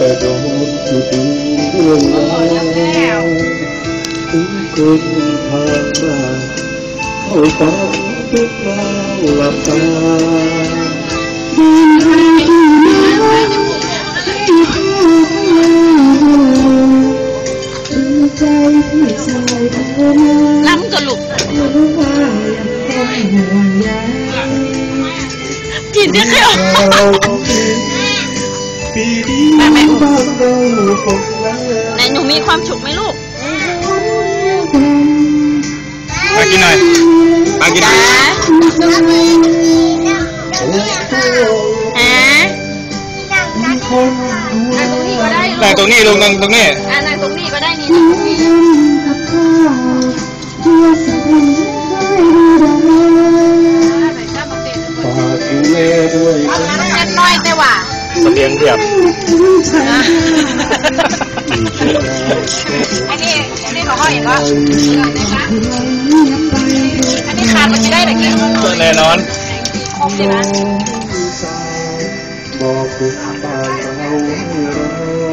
โดนจุดเรื่องราวถึงคนทางมาเข้าตาทุกเราหลับตาใจที่ชายเธอนั้นล้ำตัวลูกรู้ว่ายังคงห่วงใยกินได้แค่เราปีนี้บ้านเราคงแล้วไหนหนูมีความสุขไหมลูกมากินหน่อยมากินหน่อยฮะฮะคนดูนั่งตรงนี้ก็ได้นั่งตรงนี้ลุงนั่งตรงนี้อะนั่งตรงนี้ก็ได้นี่นั่งตรงนี้กับข้าวเพื่อสังคมให้ดูแลฝากดูแลด้วยนะเล็กน้อยแต่ว่า เสบียงเพียบอันนี้อันนี้ของเขาเห็นว่าอันนี้ขาดมันจะได้แต่กินแน่นอนครบใช่ไหมบอกบุญตาเราให้เรา